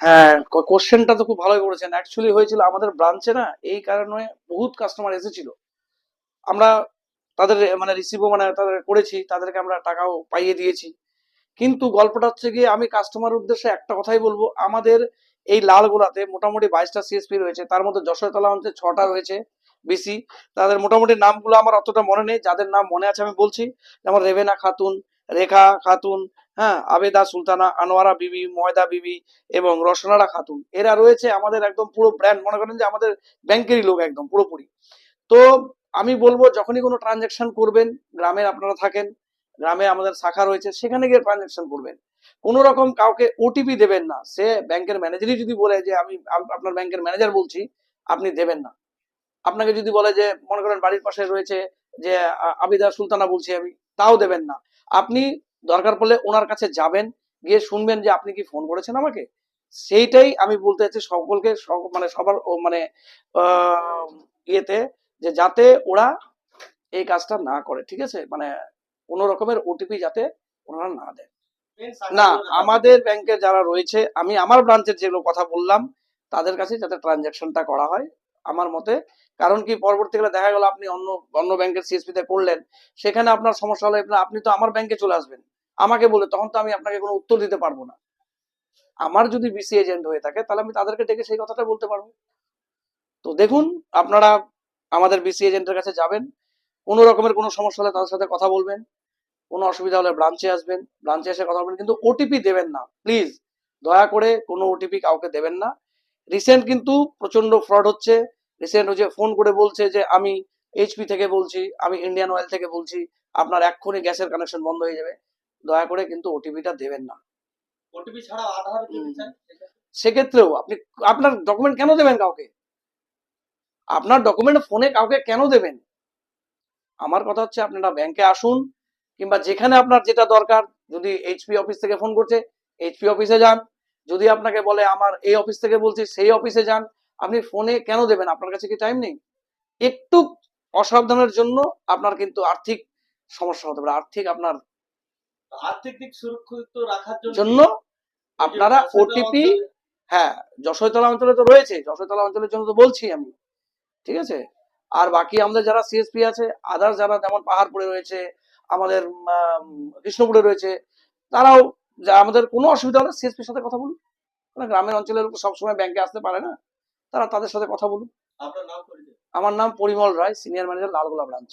হ্যাঁ কোশ্চেনটা তো খুব ভালোই করেছেন। অ্যাকচুয়ালি হয়েছিল আমাদের ব্রাঞ্চে না, এই কারণে বহুত কাস্টমার এসেছিল। আমরা তাদের মানে রিসিভও মানে তাদের করেছি, তাদেরকে আমরা টাকাও পাইয়ে দিয়েছি। কিন্তু গল্পটা হচ্ছে গিয়ে, আমি কাস্টমার উদ্দেশ্যে একটা কথাই বলব। আমাদের এই লালগোলাতে মোটামুটি বাইশটা সিএসপি রয়েছে, তার মধ্যে যশোরতলা অঞ্চলে ছটা রয়েছে বেশি তাদের মোটামুটি নামগুলো আমার অতটা মনে নেই, যাদের নাম মনে আছে আমি বলছি। যেমন রেবেনা খাতুন, রেখা খাতুন হ্যাঁ আবেদা, সুলতানা, আনোয়ারা বিবি, ময়দা বিবি এবং রসনারা খাতুন। এরা রয়েছে আমাদের একদম পুরো ব্র্যান্ড মনে করেন যে আমাদের ব্যাংকেরই লোক একদম, পুরোপুরি। তো আমি বলব, যখনই কোনো ট্রানজাকশন করবেন, গ্রামে আপনারা থাকেন, গ্রামে আমাদের শাখা রয়েছে, সেখানে গিয়ে ট্রানজাকশন করবেন। কোনো রকম কাউকে ওটিপি দেবেন না। সে ব্যাংকের ম্যানেজারই যদি বলে যে, আমি আপনার ব্যাংকের ম্যানেজার বলছি, আপনি দেবেন না। আপনাকে যদি বলে যে, মনে করেন বাড়ির পাশে রয়েছে যে আবিদা, সুলতানা বলছি আমি, তাও দেবেন না। আপনি দরকার পড়লে ওনার কাছে যাবেন, গিয়ে শুনবেন যে আপনি কি ফোন করেছেন আমাকে। সেইটাই আমি বলতে চাচ্ছি সকলকে মানে সবার মানে ইয়েতে যে যাতে ওরা এই কাজটা না করে, ঠিক আছে? মানে কোনো রকমের ওটিপি যাতে ওনারা না দেয়। না, আমাদের ব্যাংকে যারা রয়েছে, আমি আমার ব্রাঞ্চের যেগুলো কথা বললাম, তাদের কাছে যাতে ট্রানজাকশনটা করা হয়। আমার মতে। কারণ কি, পরবর্তীকালে দেখা গেল আপনি অন্য অন্য ব্যাংকের সিএসপি তে করলেন, সেখানে আপনার সমস্যা হলে আপনি তো আমার ব্যাংকে চলে আসবেন। আমাকে বলে, তখন তো আমি আপনাকে কোনো উত্তর দিতে পারব না। আমার যদি বিসি এজেন্ট হয়ে থাকে, তাহলে আমি তাদেরকে ডেকে সেই কথাটা বলতে পারব। তো দেখুন, আপনারা আমাদের বিসি এজেন্টের কাছে যাবেন, কোনো রকমের কোনো সমস্যা হলে তাদের সাথে কথা বলবেন, কোনো অসুবিধা হলে ব্রাঞ্চে আসবেন ব্রাঞ্চে এসে কথা বলবেন, কিন্তু ওটিপি দেবেন না প্লিজ দয়া করে কোনো ওটিপি কাউকে দেবেন না। রিসেন্ট কিন্তু প্রচণ্ড ফ্রড হচ্ছে। রিসেন্ট হচ্ছে ফোন করে বলছে যে আমি এইচপি থেকে বলছি আমি ইন্ডিয়ান অয়েল থেকে বলছি আপনার এক্ষুনি গ্যাসের কানেকশন বন্ধ হয়ে যাবে। দয়া করে কিন্তু ওটিপিটা দেবেন না। ওটিপি ছাড়া আধার সেক্ষেত্রেও আপনি আপনার ডকুমেন্ট কেন দেবেন কাউকে? আপনার ডকুমেন্ট ফোনে কাউকে কেন দেবেন? আমার কথা হচ্ছে আপনারা ব্যাংকে আসুন কিংবা যেখানে আপনার যেটা দরকার যদি এইচপি অফিস থেকে ফোন করছে এইচপি অফিসে যান। যদি আপনাকে বলে আমার এই অফিস থেকে বলছি সেই অফিসে যান। আপনি ফোনে কেন দেবেন? আপনার কাছে কি টাইম নেই? একটু অসাবধানের জন্য আপনার কিন্তু আর্থিক সমস্যা হতে পারে। আর্থিক আপনার আর্থিক দিক সুরক্ষিত রাখার জন্য আপনারা ওটিপি হ্যাঁ যশোরতলা অঞ্চলে তো রয়েছে। যশোরতলা অঞ্চলের জন্য তো বলছি আমি। ঠিক আছে? আর বাকি আমাদের যারা সিএসপি আছে আদার যারা যেমন পাহাড়পুরে রয়েছে আমাদের কৃষ্ণপুরে রয়েছে তারাও যা আমাদের কোনো অসুবিধা হলে সিএসপির সাথে কথা বলুন। মানে গ্রামের অঞ্চলের লোক সবসময় ব্যাংকে আসতে পারে না। তারা তাদের সাথে কথা বলুন আমার নাম Parimal Roy senior manager Lalgola branch